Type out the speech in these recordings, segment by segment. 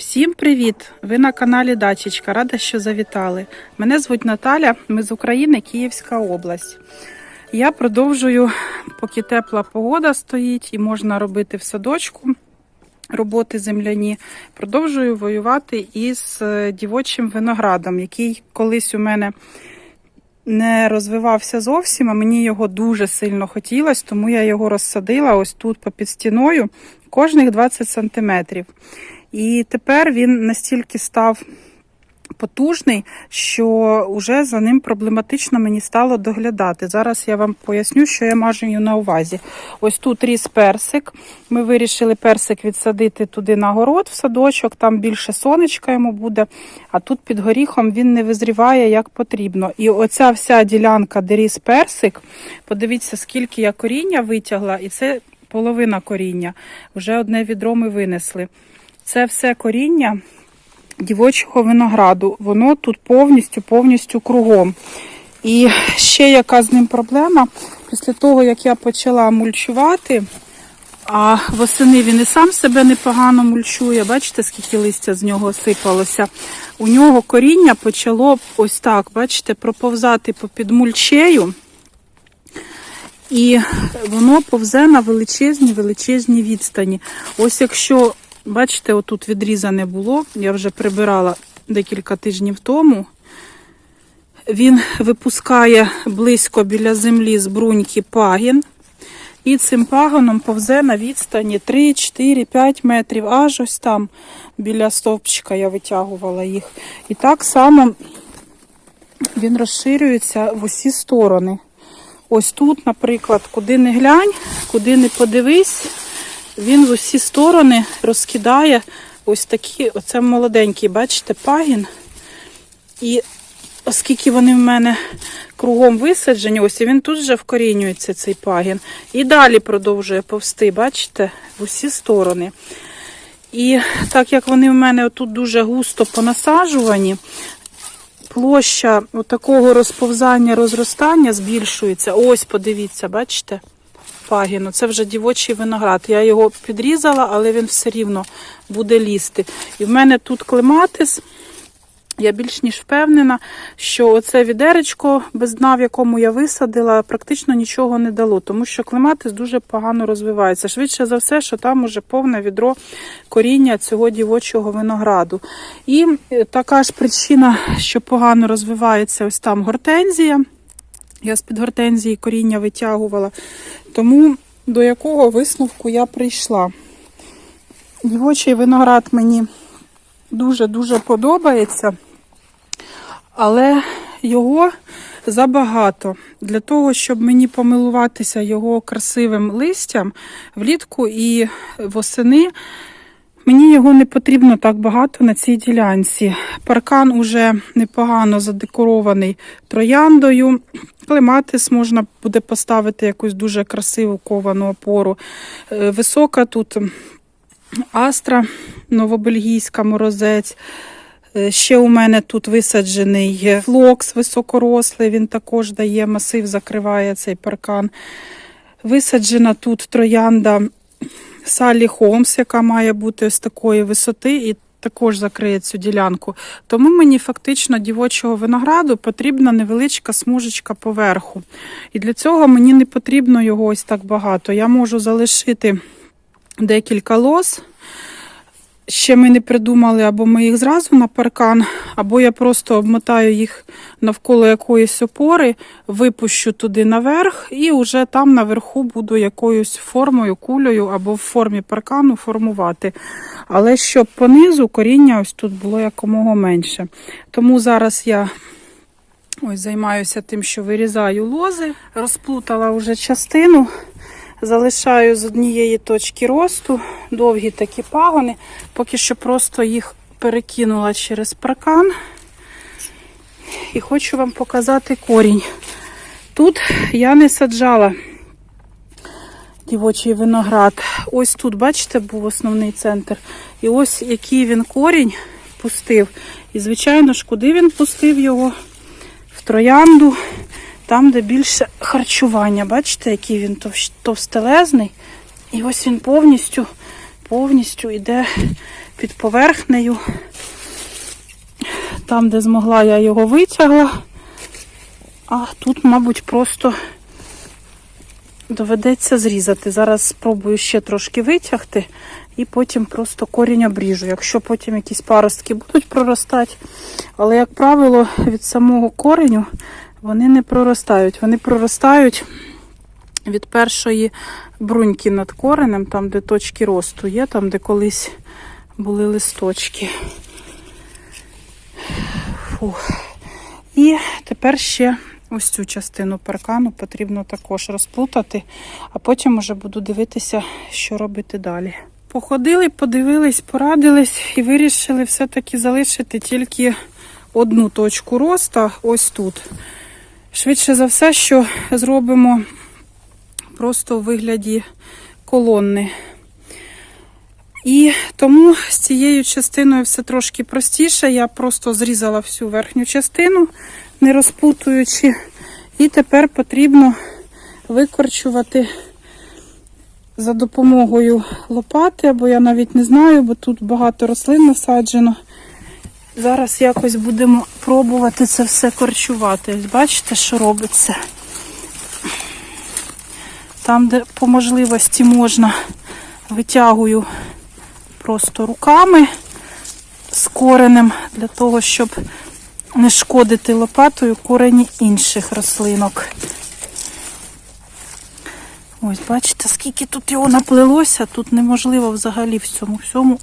Всім привіт! Ви на каналі Дачечка. Рада, що завітали. Мене звуть Наталя, ми з України, Київська область. Я продовжую, поки тепла погода стоїть і можна робити в садочку роботи земляні. Продовжую воювати із е, дівочим виноградом, який колись у мене не розвивався зовсім, а мені його дуже сильно хотілося, тому я його розсадила ось тут попід стіною кожних 20 сантиметрів. І тепер він настільки став потужний, що вже за ним проблематично мені стало доглядати. Зараз я вам поясню, що я маю на увазі. Ось тут ріс персик. Ми вирішили персик відсадити туди на город, в садочок, там більше сонечка йому буде, а тут під горіхом він не визріває як потрібно. І оця вся ділянка, де ріс персик, подивіться, скільки я коріння витягла, і це половина коріння. Вже одне відро ми винесли. Це все коріння дівочого винограду. Воно тут повністю, повністю кругом. І ще яка з ним проблема, після того, як я почала мульчувати, а восени він і сам себе непогано мульчує. Бачите, скільки листя з нього сипалося. У нього коріння почало ось так, бачите, проповзати попід мульчею. І воно повзе на величезні величезні відстані. Ось якщо, бачите, отут відрізане було, я вже прибирала декілька тижнів тому. Він випускає близько біля землі з бруньки пагін. І цим пагоном повзе на відстані 3, 4, 5 метрів, аж ось там біля стовпчика я витягувала їх. І так само він розширюється в усі сторони. Ось тут, наприклад, куди не глянь, куди не подивись, він в усі сторони розкидає ось такі, оце молоденький, бачите, пагін. І оскільки вони в мене кругом висаджені, ось і він тут вже вкорінюється, цей пагін. І далі продовжує повсти, бачите, в усі сторони. І так як вони в мене отут дуже густо понасаджувані, площа такого розповзання, розростання збільшується. Ось, подивіться, бачите? Пагіну. Це вже дівочий виноград. Я його підрізала, але він все рівно буде лізти. І в мене тут клематис. Я більш ніж впевнена, що оце відеречко без дна, в якому я висадила, практично нічого не дало, тому що клематис дуже погано розвивається. Швидше за все, що там уже повне відро коріння цього дівочого винограду. І е, така ж причина, що погано розвивається ось там гортензія. Я з-під гортензії коріння витягувала. Тому до якого висновку я прийшла. Дівочий виноград мені дуже-дуже подобається, але його забагато. Для того, щоб мені помилуватися його красивим листям влітку і восени, мені його не потрібно так багато на цій ділянці. Паркан уже непогано задекорований трояндою. Клематис можна буде поставити якусь дуже красиву ковану опору. Е, Висока тут Астра новобельгійська морозець. Е, Ще у мене тут висаджений флокс високорослий, він також дає масив, закриває цей паркан. Висаджена тут троянда Салі Холмс, яка має бути ось такої висоти, і також закриє цю ділянку. Тому мені фактично дівочого винограду потрібна невеличка смужечка поверху. І для цього мені не потрібно його ось так багато. Я можу залишити декілька лоз. Ще ми не придумали, або ми їх зразу на паркан, або я просто обмотаю їх навколо якоїсь опори, випущу туди наверх, і вже там наверху буду якоюсь формою, кулею або в формі паркану формувати. Але щоб понизу коріння ось тут було якомога менше. Тому зараз я ось займаюся тим, що вирізаю лози, розплутала вже частину. Залишаю з однієї точки росту довгі такі пагони. Поки що просто їх перекинула через паркан. І хочу вам показати корінь. Тут я не саджала дівочий виноград. Ось тут, бачите, був основний центр. І ось який він корінь пустив. І, звичайно ж, куди він пустив його? В троянду там, де більше харчування. Бачите, який він товстелезний. І ось він повністю повністю йде під поверхнею. Там, де змогла, я його витягла. А тут, мабуть, просто доведеться зрізати. Зараз спробую ще трошки витягти і потім просто корінь обріжу. Якщо потім якісь паростки будуть проростати. Але, як правило, від самого кореню вони не проростають. Вони проростають від першої бруньки над коренем, там, де точки росту є, там, де колись були листочки. Фух. І тепер ще ось цю частину паркану потрібно також розплутати, а потім уже буду дивитися, що робити далі. Походили, подивились, порадились і вирішили все-таки залишити тільки одну точку росту ось тут. Швидше за все, що зробимо просто у вигляді колонни. І тому з цією частиною все трошки простіше. Я просто зрізала всю верхню частину, не розпутуючи. І тепер потрібно викорчувати за допомогою лопати, або я навіть не знаю, бо тут багато рослин насаджено. Зараз якось будемо пробувати це все корчувати. Бачите, що робиться? Там, де по можливості можна, витягую просто руками з коренем для того, щоб не шкодити лопатою корені інших рослинок. Ось, бачите, скільки тут його наплелося, тут неможливо взагалі в цьому всьому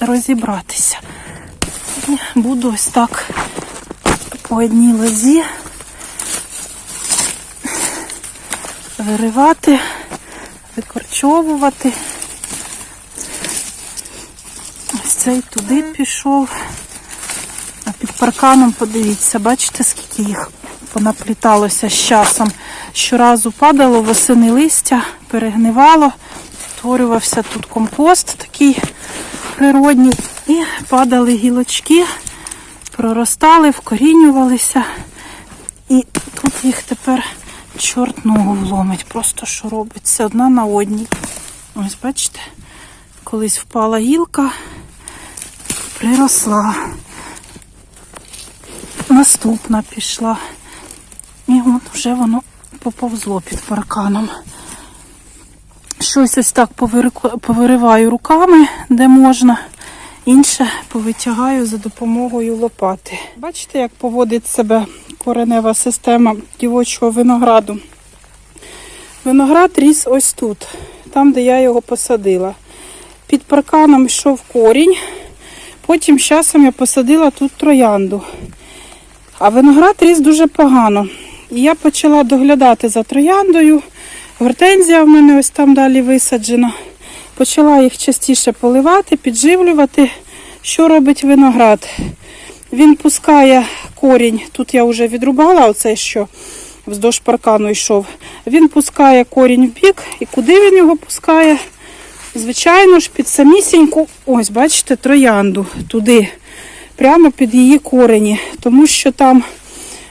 розібратися. І буду ось так по одній лозі виривати, викорчовувати. Ось цей туди пішов. А під парканом подивіться, бачите, скільки їх понапліталося з часом. Щоразу падало восени листя, перегнивало, створювався тут компост такий природній. І падали гілочки, проростали, вкорінювалися. І тут їх тепер чорт ногу вломить. Просто що робиться одна на одній. Ось бачите, колись впала гілка, приросла. Наступна пішла. І от вже воно поповзло під парканом. Щось ось так повириваю руками, де можна. Інше повитягаю за допомогою лопати. Бачите, як поводить себе коренева система дівочого винограду. Виноград ріс ось тут, там, де я його посадила. Під парканом йшов корінь. Потім з часом я посадила тут троянду. А виноград ріс дуже погано. І я почала доглядати за трояндою. Гортензія в мене ось там далі висаджена. Почала їх частіше поливати, підживлювати. Що робить виноград? Він пускає корінь. Тут я вже відрубала оце, що вздовж паркану йшов. Він пускає корінь в бік. І куди він його пускає? Звичайно ж, під самісіньку, ось, бачите, троянду туди, прямо під її корені, тому що там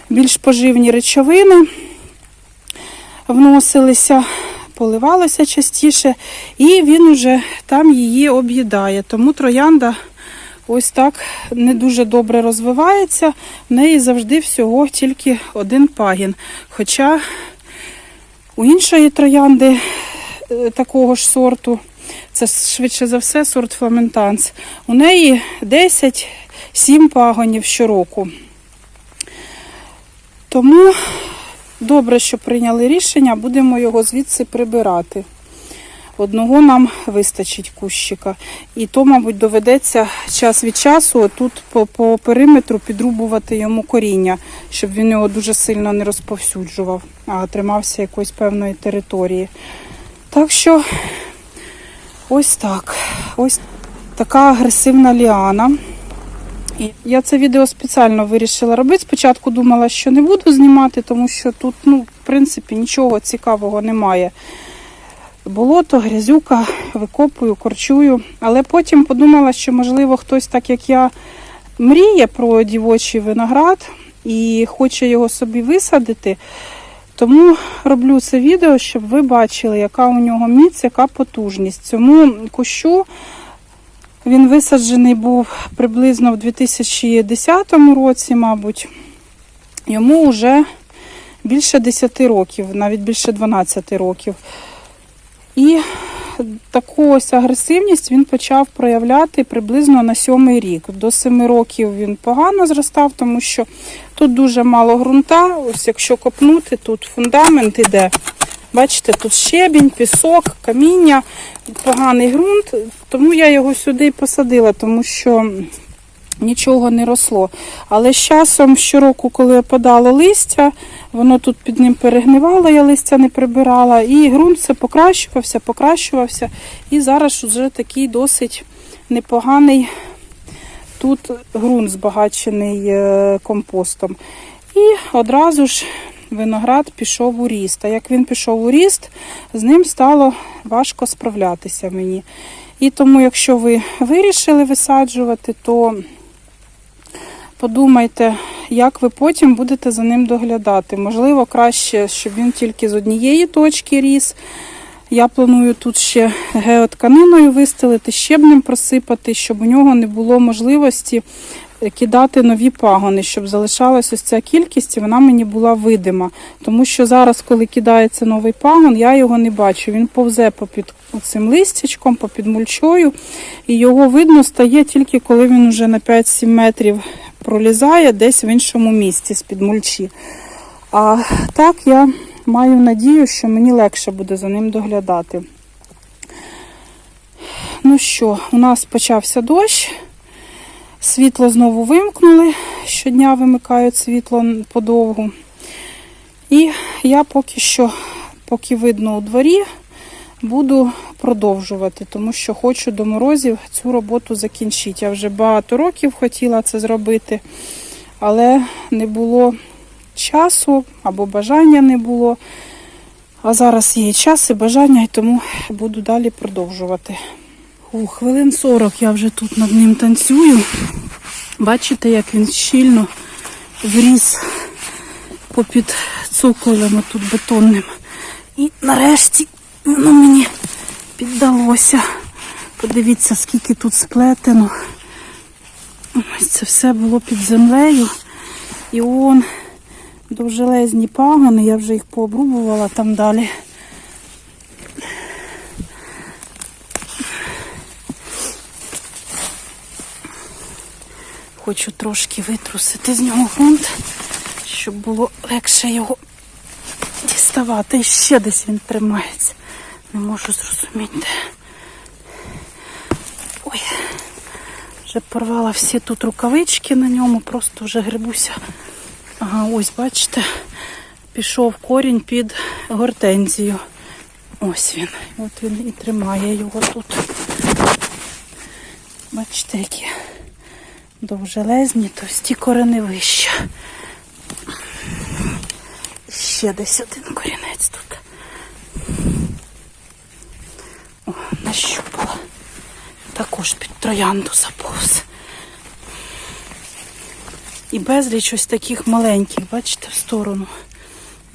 більш поживні речовини вносилися, поливалося частіше, і він уже там її об'їдає. Тому троянда ось так не дуже добре розвивається. В неї завжди всього тільки один пагін. Хоча у іншої троянди е, такого ж сорту, це швидше за все сорт фламентанс, у неї 10-7 пагонів щороку. Тому добре, що прийняли рішення, будемо його звідси прибирати. Одного нам вистачить кущика. І то, мабуть, доведеться час від часу тут по, по периметру підрубувати йому коріння, щоб він його дуже сильно не розповсюджував, а тримався якоїсь певної території. Так що ось так. Ось така агресивна ліана. І я це відео спеціально вирішила робити. Спочатку думала, що не буду знімати, тому що тут, ну, в принципі, нічого цікавого немає. Болото, грязюка, викопую, корчую. Але потім подумала, що, можливо, хтось, так як я, мріє про дівочий виноград і хоче його собі висадити, Тому роблю це відео, щоб ви бачили, яка у нього міць, яка потужність. Цьому кущу він висаджений був приблизно в 2010 році, мабуть. Йому вже більше 10 років, навіть більше 12 років. І таку ось агресивність він почав проявляти приблизно на сьомий рік. До 7 років він погано зростав, тому що тут дуже мало ґрунта. Ось якщо копнути, тут фундамент іде. Бачите, тут щебінь, пісок, каміння, поганий ґрунт. Тому я його сюди і посадила, тому що нічого не росло. Але з часом, щороку, коли опадало листя, воно тут під ним перегнивало, я листя не прибирала, і ґрунт все покращувався, покращувався. І зараз вже такий досить непоганий тут ґрунт збагачений е, компостом. І одразу ж виноград пішов у ріст. А як він пішов у ріст, з ним стало важко справлятися мені. І тому, якщо ви вирішили висаджувати, то подумайте, як ви потім будете за ним доглядати. Можливо, краще, щоб він тільки з однієї точки ріс. Я планую тут ще геотканиною вистелити, щебнем просипати, щоб у нього не було можливості кидати нові пагони, щоб залишалась ось ця кількість, і вона мені була видима. Тому що зараз, коли кидається новий пагон, я його не бачу. Він повзе попід цим листячком, попід мульчою, і його видно стає тільки коли він вже на 5-7 метрів пролізає десь в іншому місці з-під мульчі. А так я маю надію, що мені легше буде за ним доглядати. Ну що, у нас почався дощ. Світло знову вимкнули. Щодня вимикають світло подовгу. І я поки що, поки видно у дворі, буду продовжувати, тому що хочу до морозів цю роботу закінчити. Я вже багато років хотіла це зробити, але не було часу або бажання не було. А зараз є і час і бажання, і тому буду далі продовжувати. У хвилин 40 я вже тут над ним танцюю. Бачите, як він щільно вріс попід цоколем тут бетонним. І нарешті воно мені піддалося. Подивіться, скільки тут сплетено. Ось це все було під землею. І он довжелезні пагони, я вже їх пообрубувала там далі. Хочу трошки витрусити з нього ґрунт, щоб було легше його діставати. І ще десь він тримається. Не можу зрозуміти. Ой, вже порвала всі тут рукавички на ньому, просто вже грибуся. Ага, ось, бачите, пішов корінь під гортензію. Ось він. От він і тримає його тут. Бачите, які довжелезні, товсті кореневища. Ще десь один корінець тут. О, нащупала. Також під троянду заповз. І безліч ось таких маленьких, бачите, в сторону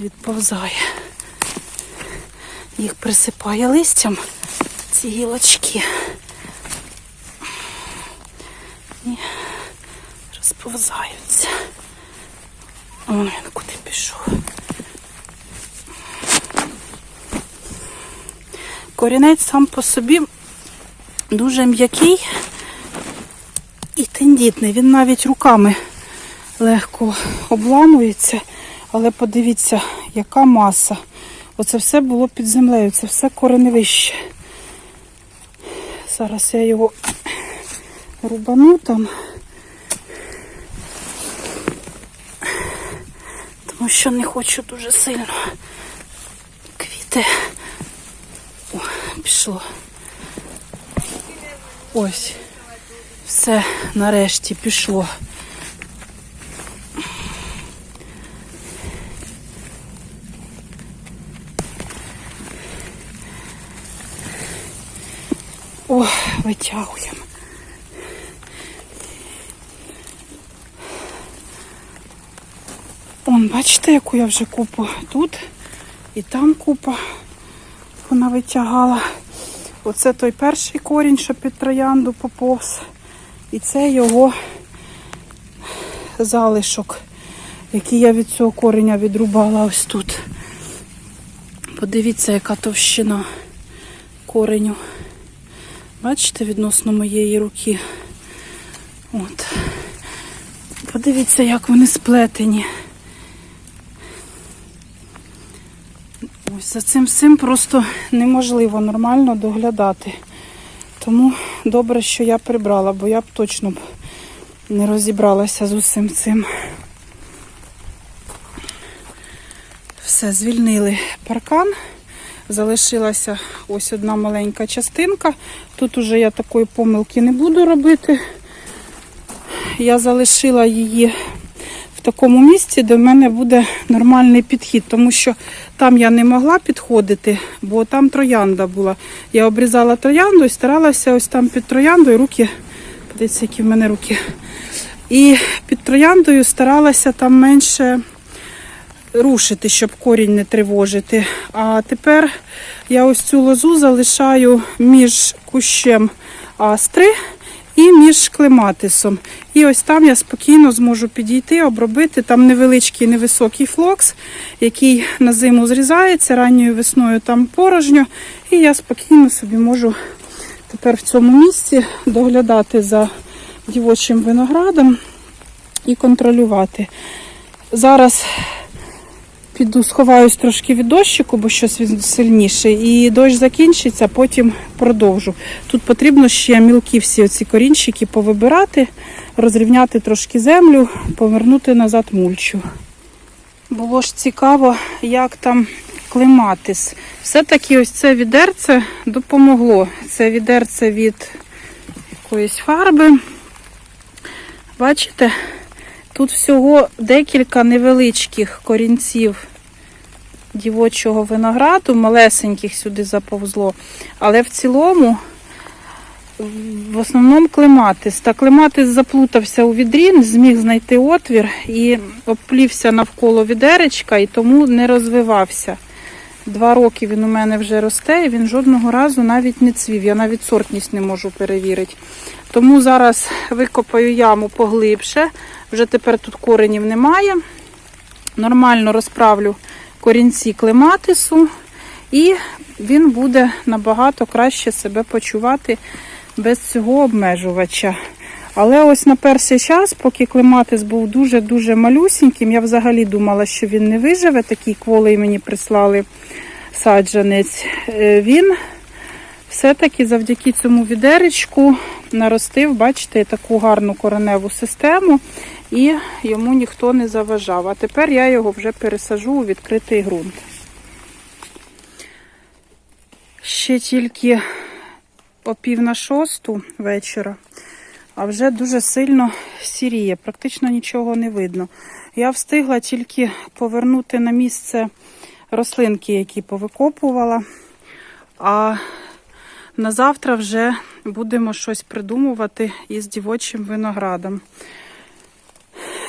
відповзає. Їх присипає листям ці гілочки. І розповзаються. Вон він куди пішов. Корінець сам по собі дуже м'який і тендітний. Він навіть руками легко обламується, але подивіться, яка маса. Оце все було під землею, це все кореневище. Зараз я його рубану там. Тому що не хочу дуже сильно квіти. О, пішло. Ось. Все нарешті пішло. О, витягуємо. Он, бачите, яку я вже купу тут І там купа вона витягала. Оце той перший корінь, що під троянду поповз. І це його залишок, який я від цього кореня відрубала ось тут. Подивіться, яка товщина кореню. Бачите, відносно моєї руки. От. Подивіться, як вони сплетені. За цим всім просто неможливо нормально доглядати. Тому добре, що я прибрала, бо я б точно б не розібралася з усім цим. Все, звільнили паркан. Залишилася ось одна маленька частинка. Тут уже я такої помилки не буду робити. Я залишила її такому місці, в мене буде нормальний підхід, тому що там я не могла підходити, бо там троянда була. Я обрізала троянду і старалася ось там під трояндою руки. Подивіться, які в мене руки. І під трояндою старалася там менше рушити, щоб корінь не тривожити. А тепер я ось цю лозу залишаю між кущем астри і між клематисом. І ось там я спокійно зможу підійти, обробити. Там невеличкий невисокий флокс, який на зиму зрізається, ранньою весною там порожньо. І я спокійно собі можу тепер в цьому місці доглядати за дівочим виноградом і контролювати. Зараз піду сховаюсь трошки від дощику, бо щось він сильніший. І дощ закінчиться, потім продовжу. Тут потрібно ще мілкі всі оці корінчики повибирати, розрівняти трошки землю, повернути назад мульчу. Було ж цікаво, як там клематис. Все-таки ось це відерце допомогло. Це відерце від якоїсь фарби. Бачите? Тут всього декілька невеличких корінців дівочого винограду, малесеньких сюди заповзло. Але в цілому, в основному клематис. Та клематис заплутався у відрі, не зміг знайти отвір і обплівся навколо відеречка і тому не розвивався. Два роки він у мене вже росте, і він жодного разу навіть не цвів. Я навіть сортність не можу перевірити. Тому зараз викопаю яму поглибше. Вже тепер тут коренів немає. Нормально розправлю корінці клематису, і він буде набагато краще себе почувати без цього обмежувача. Але ось на перший час, поки клематис був дуже-дуже малюсіньким, я взагалі думала, що він не виживе. Такий кволий мені прислали саджанець. Е, Він все-таки завдяки цьому відеречку наростив, бачите, таку гарну кореневу систему, і йому ніхто не заважав. А тепер я його вже пересажу у відкритий ґрунт. Ще тільки о пів на шосту вечора, а вже дуже сильно сіріє, практично нічого не видно. Я встигла тільки повернути на місце рослинки, які повикопувала. А на завтра вже будемо щось придумувати із дівочим виноградом.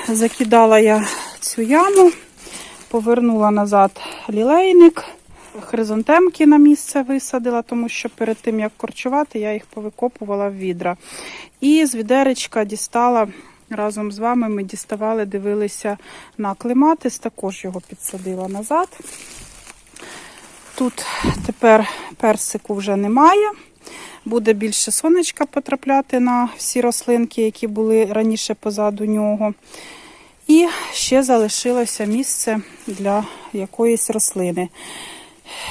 Закидала я цю яму, повернула назад лілейник, хризантемки на місце висадила, тому що перед тим, як корчувати, я їх повикопувала в відра. І з відеречка дістала разом з вами. Ми діставали, дивилися на клематис, також його підсадила назад. Тут тепер персику вже немає. Буде більше сонечка потрапляти на всі рослинки, які були раніше позаду нього. І ще залишилося місце для якоїсь рослини.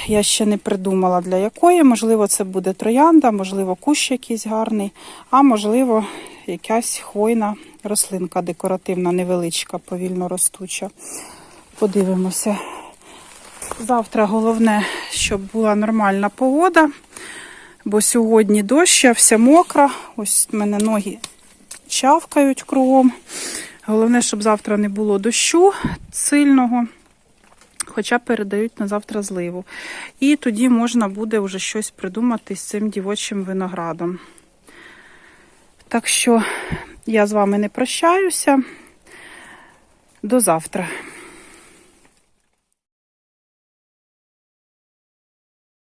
Я ще не придумала для якої. Можливо, це буде троянда, можливо, кущ якийсь гарний, а можливо, якась хвойна рослинка декоративна, невеличка, повільно ростуча. Подивимося. Завтра головне, щоб була нормальна погода, бо сьогодні дощ, я вся мокра. Ось в мене ноги чавкають кругом. Головне, щоб завтра не було дощу сильного, хоча передають на завтра зливу. І тоді можна буде вже щось придумати з цим дівочим виноградом. Так що я з вами не прощаюся. До завтра.